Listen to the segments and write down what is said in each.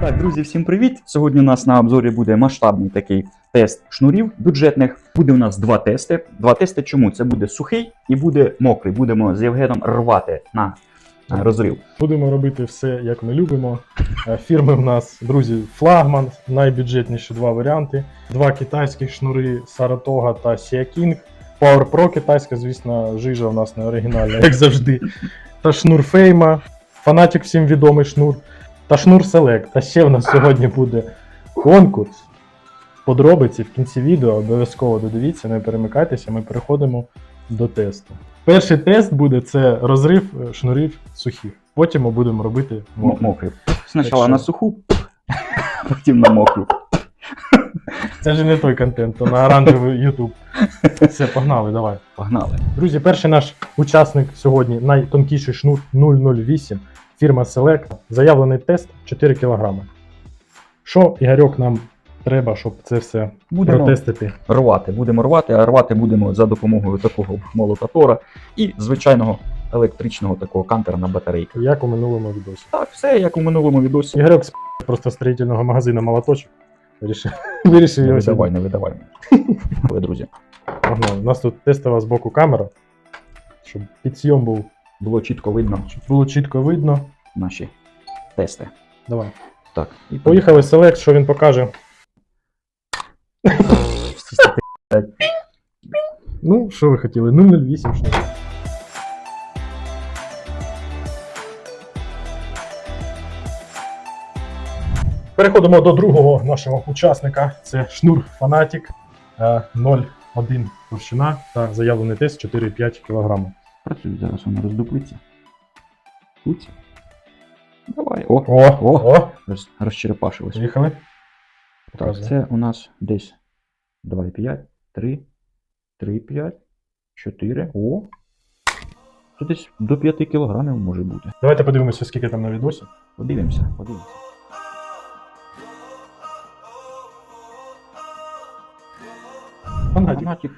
Так, друзі, всім привіт! Сьогодні у нас на обзорі буде масштабний такий тест шнурів бюджетних. Буде у нас два тести. Два тести чому? Це буде сухий і буде мокрий. Будемо з Євгеном рвати на розрив. Будемо робити все, як ми любимо. Е, Фірми в нас, друзі, флагман, найбюджетніші два варіанти. Два китайських шнури Saratoga та King. Power Pro китайська, звісно, жижа у нас не оригінальна, як завжди. Та шнур Фейма, фанатик всім відомий шнур. Та шнур Select. А ще в нас сьогодні буде конкурс. Подробиці в кінці відео обов'язково додивіться, не перемикайтеся, ми переходимо до тесту. Перший тест буде це розрив е, шнурів сухих. Потім ми будемо робити М- мокрий. мокрий. Спочатку що- на суху, потім на мокру. Це вже не той контент, то на оранжевий YouTube. Все, погнали, давай. Погнали. Друзі, перший наш учасник сьогодні найтонкіший шнур 008, фірма Select. Заявлений тест 4 кг. Що, Ігорьок, нам треба, щоб це все Будемо протестити? рвати. Будемо рвати, а рвати будемо за допомогою такого молота Тора і звичайного електричного такого кантера на батарейках. Як у минулому відосі. Так, все як у минулому відосі. Ігорьок з просто строїтельного магазину молоточок. Вирішив, вирішив його видавай, не видавай. Друзі, Погнали. У нас тут тестова з боку камера, щоб підсйом був, було чітко видно було чітко видно. наші тести. Давай. Так, і Поїхали Select, що він покаже. Ну, що ви хотіли? 008 що. Переходимо до другого нашого учасника. Це шнур е, 0,1 товщина та заявлений тест 4,5 кг. Працює зараз воно роздуплиться. Тут. Давай. О, О, О. о, роз, розчерепашилось. поїхали. Так, це у нас десь 2,5, 3, 3,5, 4. О. Це десь до 5 кілограмів може бути. Давайте подивимося, скільки там на відосі. Подивимося, подивимося. Фанатик.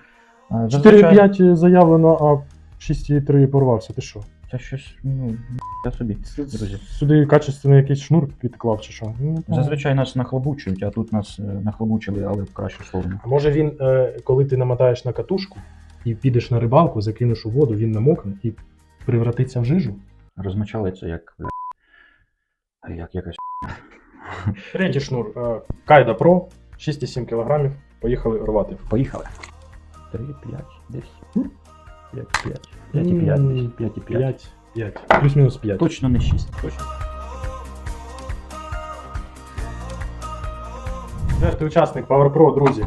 4,5 заявлено, а 6,3 порвався. Ти що? Це щось, ну, я собі. Друзі. Сюди качественний якийсь шнур підклав чи що? Ну, Зазвичай нас нахлобучують, а тут нас е, нахлобучили, але в кращу сторону. А може він, е, коли ти намотаєш на катушку і підеш на рибалку, закинеш у воду, він намокне і превратиться в жижу? Розмочали це як. бля, Як якась. Третій шнур е, Кайда Pro 6,7 кг. Поїхали рвати. Поїхали. 3, 5, десь. 5, 5. 5 і 5, М, 5 5. 5, 5. Плюс-мінус 5. Точно не 6. Точно. Четвертий учасник Power Pro, друзі.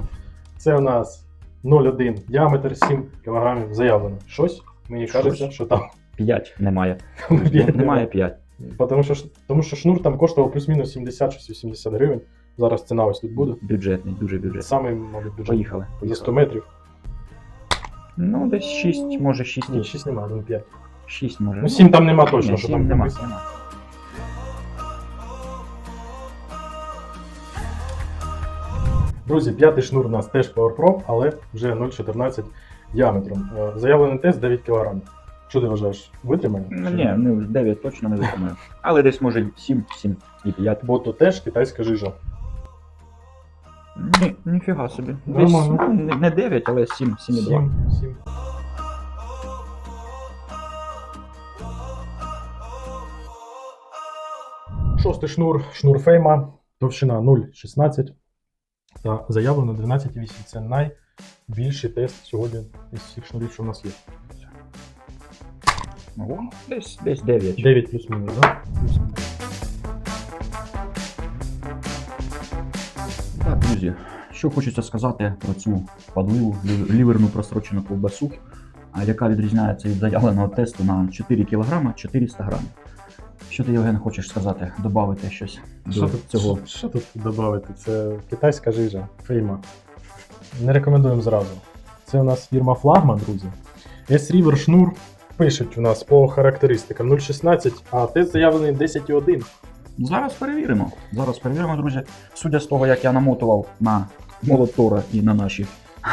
Це у нас 0,1 діаметр 7 кг заявлено. Щось? Мені Щось. кажеться, що там 5 немає. П'ять Немає 5. Тому що, тому що шнур там коштував плюс-мінус 70 чи 80 гривень. Зараз ціна ось тут буде. Бюджетний, дуже бюджетний. Самий, мабуть, бюджет. Поїхали. За 100 метрів. Ну, десь 6, може 6. Ні, 6 немає, ну 5. 6 може. Ну 7 там нема точно, Ні, що там нема. написано. нема. Друзі, п'ятий шнур у нас теж Power Pro, але вже 0,14 діаметром. Е, Заявлений тест 9 кг. Що ти вважаєш? Витримає? Ну, Чи ні, ну 9 точно не виконаю. Але десь може 7, 7 і 5. Бо то теж китайська жижа. Ні, ніфіга собі. Десь, Нормально. не- не 9, але 7, 7,2. 7, 7. Шостий шнур, шнур фейма, товщина 0,16 та заявлено 12,8. Це найбільший тест сьогодні із всіх шнурів, що в нас є. О, десь, десь 9. 9 плюс-мінус, так? Так, друзі, що хочеться сказати про цю падливу ліверну просрочену ковбасу, яка відрізняється від заявленого тесту на 4 кг 400 грамів. Що ти, Євген, хочеш сказати? Добавити щось Що до тут, цього? що, що тут додати? Це китайська жижа, фейма. Не рекомендуємо зразу. Це у нас фірма Флагман, друзі. S-River шнур пишуть у нас по характеристикам 0,16, а тест заявлений 10,1. Зараз перевіримо. Зараз перевіримо, друзі. Судя з того, як я намотував на молотора і на наші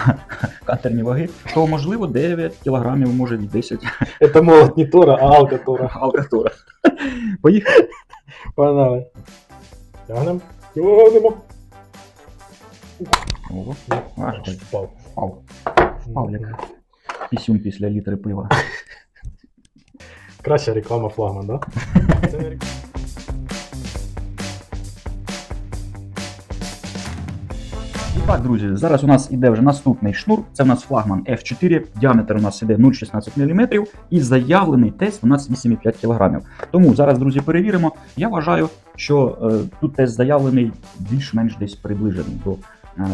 кантерні ваги, то можливо 9 кілограмів, може 10 Це молот не Тора, а Алка Тора. алкатора. Поїхали. Погнали. Тягнемо. Тягнемо. Ого, Ну, важко. Впав. Впав. Впав як пісюн після літри пива. Краща реклама флагман, да? Так, друзі, зараз у нас іде вже наступний шнур. Це у нас флагман F4. Діаметр у нас іде 0,16 мм. І заявлений тест у нас 8,5 кг. Тому зараз, друзі, перевіримо. Я вважаю, що е, тут тест заявлений більш-менш десь приближений до е,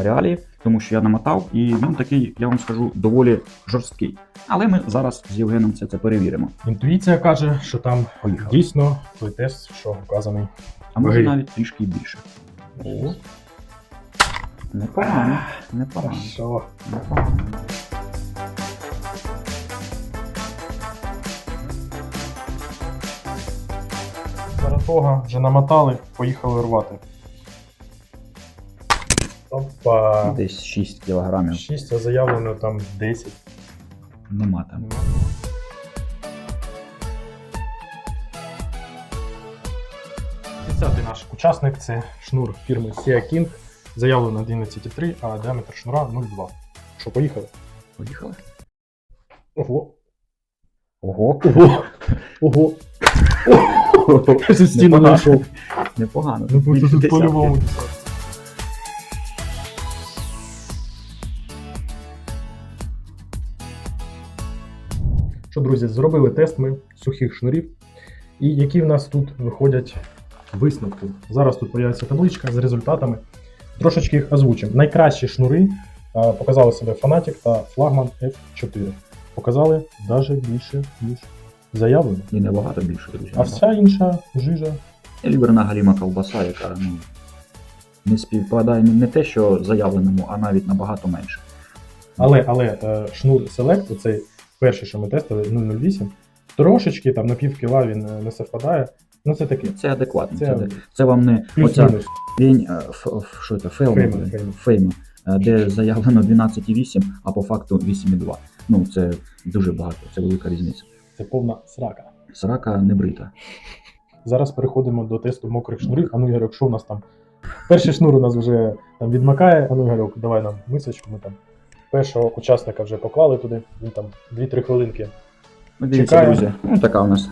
реалії, тому що я намотав, і він такий, я вам скажу, доволі жорсткий. Але ми зараз з Євгеном це, це перевіримо. Інтуїція каже, що там Поїхали. дійсно той тест, що вказаний. А може навіть трішки більше. Непогано, непогано, Що? непогано. Саратога вже намотали, поїхали рвати. Опа. Десь 6 кілограмів. 6, а заявлено там 10. Нема там. Десятий наш учасник це шнур фірми Sia King. Заявлено 11,3, а діаметр шнура 0,2. Що, поїхали? Поїхали. Ого. Ого. Ого. Ого. Вже стіну Непогано. знайшов. Непогано. Ну, бо Більше тут десятки. по-любому. Що, друзі, зробили тест ми сухих шнурів. І які в нас тут виходять висновки. Зараз тут появиться табличка з результатами. Трошечки їх озвучимо. Найкращі шнури а, показали себе Fanatic та Flagman F4. Показали навіть більше, ніж заявлено. І набагато більше, друзі. А вся інша жижа Ліберна галіма ковбаса, яка ну, не співпадає не те, що заявленому, а навіть набагато менше. Але, але е, шнур Select, оцей перший, що ми тестили, 008, трошечки там на пів кіла він е, не совпадає. Ну це таке. Це адекватно. Це, Це це, вам не оця день, е, що це, фейма, е, де заявлено 12,8, а по факту 8,2. Ну, це дуже багато, це велика різниця. Це повна срака. Срака не брита. Зараз переходимо до тесту мокрих шнурів. А ну, Ігорьок, що у нас там? Перший шнур у нас вже там відмакає. А ну, Ігорьок, давай нам мисочку. Ми там першого учасника вже поклали туди. Він там 2-3 хвилинки. Ну, дивіться, Чекаємо. друзі, ну така у нас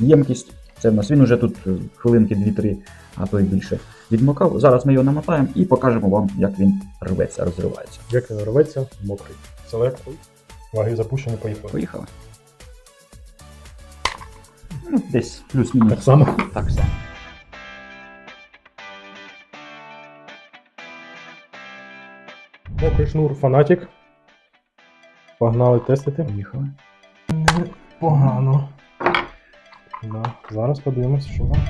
ємкість. Це в нас він уже тут е, хвилинки 2-3, а то й більше відмокав. Зараз ми його намотаємо і покажемо вам, як він рветься, розривається. Як він рветься, мокрий. Select. Ваги запущені, поїхали. Поїхали. Ну, десь плюс-мінус Так само. так само. Мокрий шнур Fanatic. Погнали тестити. Поїхали. Погано. Да. Зараз подивимося, що там.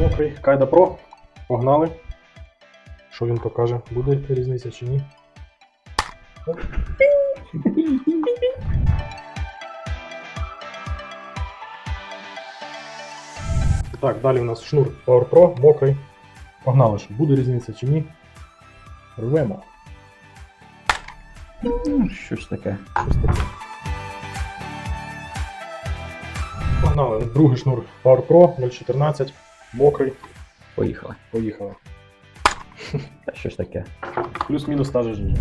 Мокрий Кайда Pro. Погнали. Що він покаже? Буде різниця чи ні? Так, далі у нас шнур Power Pro, мокрий. Погнали, що буде різниця чи ні. Рвемо. Ну, щось таке. Щось таке. Погнали. Другий шнур Power Pro 014. Мокрий. Поїхали. Поїхали. Та щось таке. Плюс-мінус та же жижа.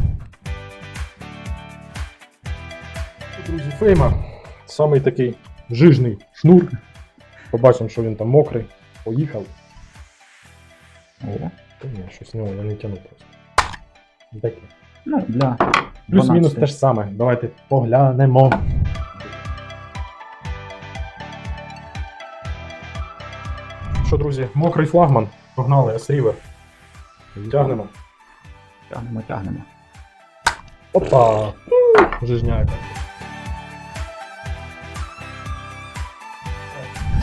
Друзі, фейма. Самий такий жижний шнур. Побачимо, що він там мокрий. Поїхав. О. Та ні, щось ну, я не тяну просто. Таке. Ну, для Плюс-мінус те ж саме. Давайте поглянемо. Друзі, мокрий флагман. Погнали, S-River. Тягнемо. Тягнемо, тягнемо. Опа! Жижняка.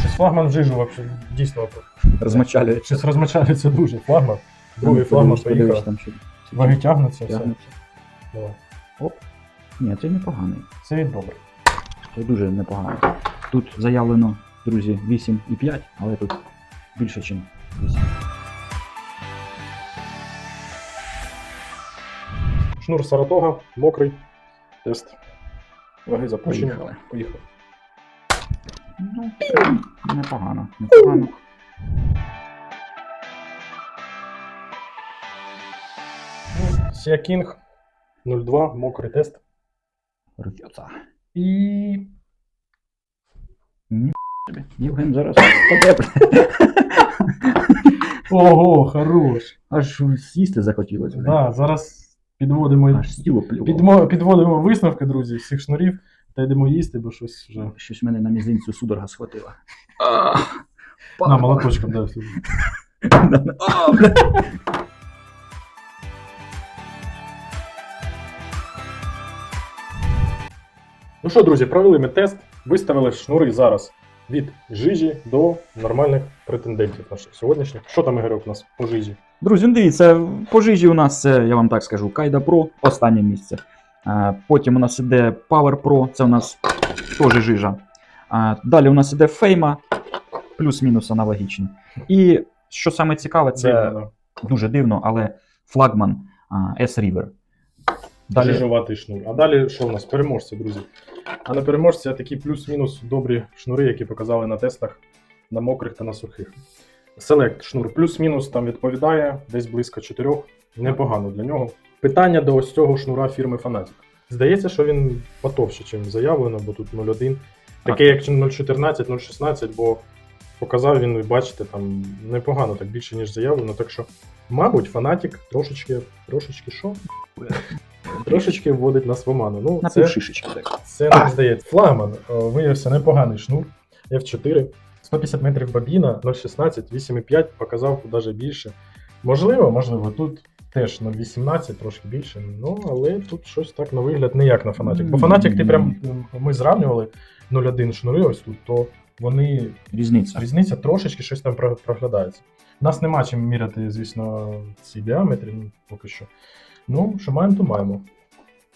Щось флагман в жижу вообще дійсно. Розмочалює. Щось розмочається дуже. Флагман. Другий флагман поїхав. Ваги тягнуться, все. Давай. Ні, це непоганий. Це добре. Це дуже непогано. Тут заявлено, друзі, 8,5, але тут більше, ніж 8. Шнур Саратога, мокрий. Тест. Ваги запущені. Поїхали. Поїхали. Ну, непогано, непогано. Sia King 02, мокрий тест. Рвется. І. Тобі. Євген зараз подепне. Ого, хорош. Аж з'їсти захотілося. Да, зараз підводимо, Аж стіло плювало. підмо, підводимо висновки, друзі, всіх шнурів та йдемо їсти, бо щось вже. Щось мене на мізинцю судорога схватила. На, молоточком, да, все. Ну що, друзі, провели ми тест, виставили шнури зараз від жижі до нормальних претендентів наших сьогоднішніх. Що там Ігорьок у нас по жижі? Друзі, ну дивіться, по жижі у нас це, я вам так скажу, Кайда Pro, останнє місце. Потім у нас іде Power Pro, це у нас теж жижа. Далі у нас іде Фейма, плюс-мінус аналогічні. І що саме цікаве, це Дивно, дуже дивно, але флагман а, S-River. Да. Далі Жижуватий шнур. А далі що у нас? Переможці, друзі. А на переможці такі плюс-мінус добрі шнури, які показали на тестах на мокрих та на сухих. Селект шнур плюс-мінус там відповідає десь близько 4. Непогано для нього. Питання до ось цього шнура фірми Fanatic. Здається, що він потовще, ніж заявлено, бо тут 0,1. Таке як 0,14, 0,16, бо показав він, ви бачите, там непогано, так більше, ніж заявлено. Так що, мабуть, Fanatic трошечки, трошечки що? Трошечки вводить нас в оману. Ну, на це, півшишечки. Так. це нам здається. Флагман е, виявився непоганий шнур F4. 150 метрів бабіна, 0,16, 8,5 показав навіть більше. Можливо, можливо, тут теж 0,18, трошки більше. Ну, але тут щось так на вигляд не як на Fnatic. Бо Fnatic ти прям ми зрівнювали 0,1 шнури ось тут, то вони Різниця. різниця трошечки щось там проглядається. У нас нема чим міряти, звісно, ці діаметри, ну, поки що. Ну, що маємо, то маємо.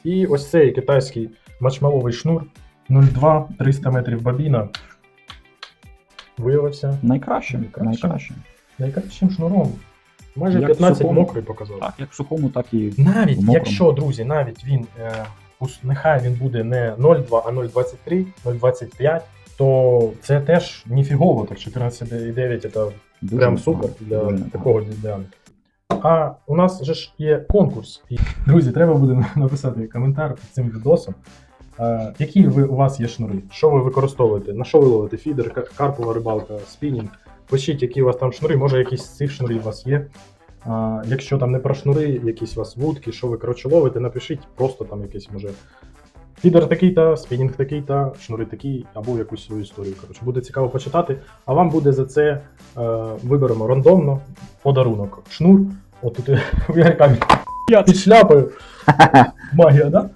І ось цей китайський мачмаловий шнур 0,2 300 метрів бабіна. Виявився Найкраще. Найкраще. Найкраще. найкращим шнуром. Майже Як 15 сухому. мокрий показав. Так, як в сухому, так і Навіть В мокрому. якщо, друзі, навіть він е, нехай він буде не 0,2, а 0,23, 0,25, то це теж ніфігово, так 14,9 це дуже Прям супер для дуже такого діаметру. А у нас же ж є конкурс. Друзі, треба буде написати коментар під цим відосом. Які ви, у вас є шнури? Що ви використовуєте? На що ви ловите? Фідер, карпова рибалка, спінінг? Пишіть, які у вас там шнури, може якісь з цих шнурів у вас є. А, якщо там не про шнури, якісь у вас вудки, що ви коротше ловите, напишіть просто там якийсь може. Фідер такий-то, спінінг такий-то, шнури такі, або якусь свою історію. Коротше, буде цікаво почитати. А вам буде за це е, виберемо рандомно подарунок. Шнур. От тут Ярика під шляпою. Магія, да?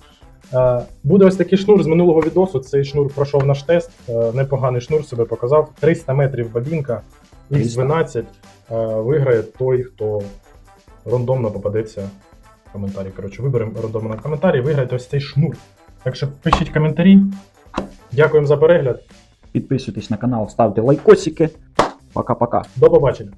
Е, буде ось такий шнур з минулого відосу. Цей шнур пройшов наш тест. Е, непоганий шнур себе показав. 300 метрів бабінка, X12. Е, виграє той, хто рандомно попадеться в коментарі. Коротше, виберемо рандомно коментарі, виграйте ось цей шнур. Так що пишіть коментарі. Дякуємо за перегляд. Підписуйтесь на канал, ставте лайкосики. Пока-пока. До побачення.